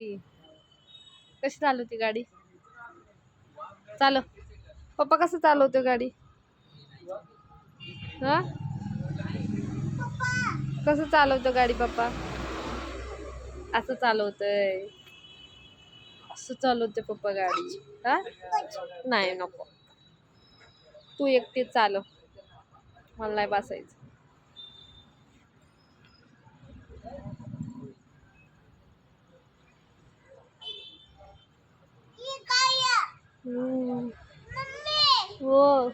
कशी चालवते गाडी? चालव. पप्पा कसं चालवतो गाडी? हा? कसं चालवतो गाडी पप्पा? असं चालवतय असं चालवते पप्पा गाडी. हा? नाही नको. तू एकटी चालव. मला नाही बसायचं. हो.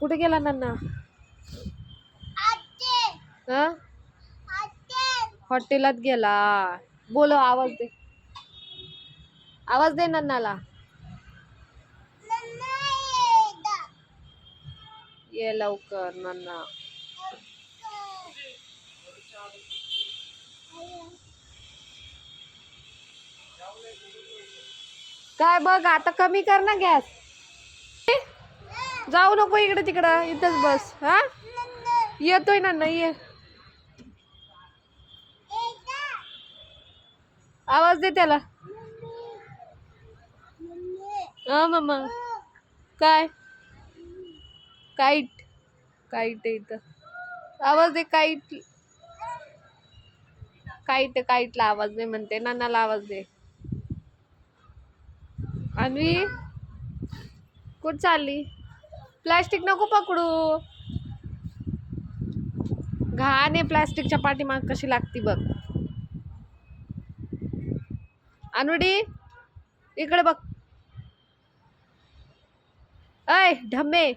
कुठे गेला नन्ना? हा? हॉटेलात गेला. बोलो आवाज दे. आवाज दे नन्नाला. ये लवकर नन्ना. काय बघ आता कमी कर ना गॅस. जाऊ नको इकडे तिकडं इथंच बस हा? येतोय ना नाही ये आवाज दे त्याला. हा मम्मा काय? काईट. काईट आहे इथं. आवाज दे काईट. काईट काईटला आवाज दे म्हणते नानाला आवाज दे. अन्वी? कुठं चालली? प्लॅस्टिक नको पकडू. घाण आहे प्लॅस्टिकच्या पाठीमाग कशी लागती बघ. अनुडी इकडे बघ. अय ढमे